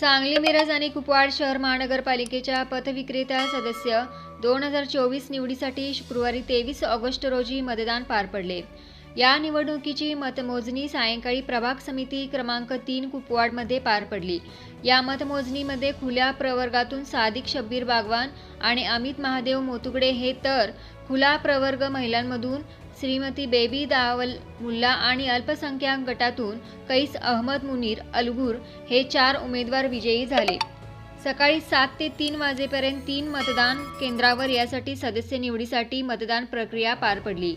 सांगली मिरज आणि कुपवाड शहर महानगरपालिकेच्या पथविक्रेता सदस्य दोन हजार चोवीस निवडीसाठी शुक्रवारी तेवीस ऑगस्ट रोजी मतदान पार पडले. या निवडणुकीची मतमोजणी सायंकाळी प्रभाग समिती क्रमांक तीन कुपवाडमध्ये पार पडली. या मतमोजणीमध्ये खुल्या प्रवर्गातून सादिक शब्बीर बागवान आणि अमित महादेव मोतुगडे हे तर खुला प्रवर्ग महिलांमधून श्रीमती बेबी दावल मुल्ला आणि अल्पसंख्याक गटातून कैस अहमद मुनीर अलगूर हे चार उमेदवार विजयी झाले. सकाळी सात ते तीन वाजेपर्यंत तीन मतदान केंद्रावर यासाठी सदस्य निवडीसाठी मतदान प्रक्रिया पार पडली.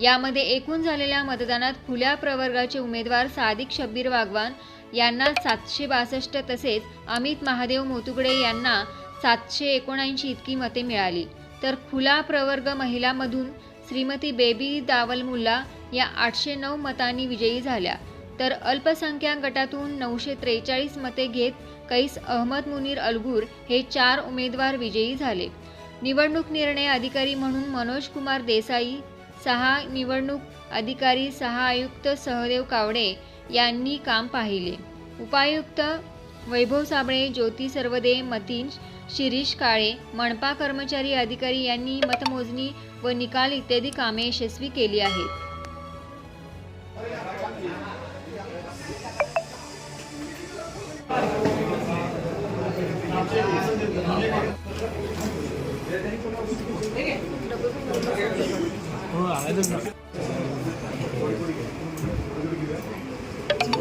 यामध्ये एकूण झालेल्या मतदानात खुल्या प्रवर्गाचे उमेदवार सादिक शब्बीर वागवान यांना सातशे बासष्ट तसेच अमित महादेव मोतुगडे यांना सातशे एकोणऐंशी इतकी मते मिळाली. तर खुला प्रवर्ग महिलामधून श्रीमती बेबी दावलमुल्ला या आठशे नऊ मतांनी विजयी झाल्या. तर अल्पसंख्याक गटातून नऊशे त्रेचाळीस मते घेत कैस अहमद मुनीर अलगूर हे चार उमेदवार विजयी झाले. निवडणूक निर्णय अधिकारी म्हणून मनोज कुमार देसाई सहा निवडणूक अधिकारी सहा आयुक्त सहदेव कावडे यांनी काम पाहिले. उपायुक्त वैभव साबळे ज्योती सर्वदे मतीन शिरीष काळे मनपा कर्मचारी अधिकारी यांनी मतमोजणी व निकाल इत्यादी कामे यशस्वी केली आहेत. हो